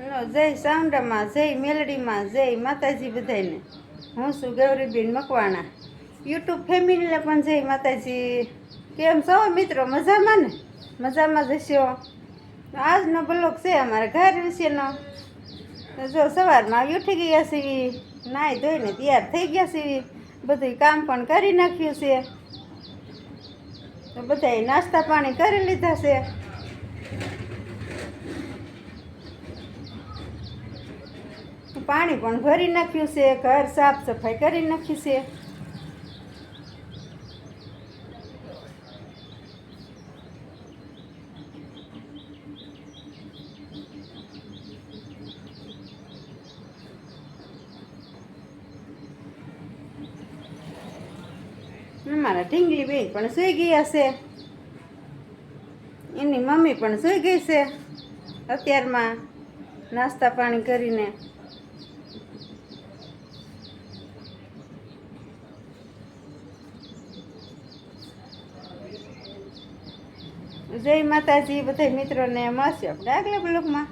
જય સાઉન્ડમાં જય મેલડીમાં, જય માતાજી બધાને હું છું ગૌરીબેન મકવાણા. યુટ્યુબ ફેમિલીને પણ જય માતાજી. કેમ છો મિત્રો? મજામાં ને? મજામાં જશો આજનો બ્લોક છે અમારા ઘર વિશેનો. જો સવારમાં ઉઠી ગયા સીવી નાહી ધોઈને તૈયાર થઈ ગયા સીવી બધું કામ પણ કરી નાખ્યું છે. બધાએ નાસ્તા પાણી કરી લીધા છે. પાણી પણ ભરી નાખ્યું છે, ઘર સાફ સફાઈ કરી નાખી છે. મારા ઢીંગલી બેન પણ સૂઈ ગયા છે. એની મમ્મી પણ સૂઈ ગઈ છે. અત્યારમાં નાસ્તા પાણી કરીને જય માતાજી બધા મિત્રોને મળશે આપણે આગલા બ્લોગમાં.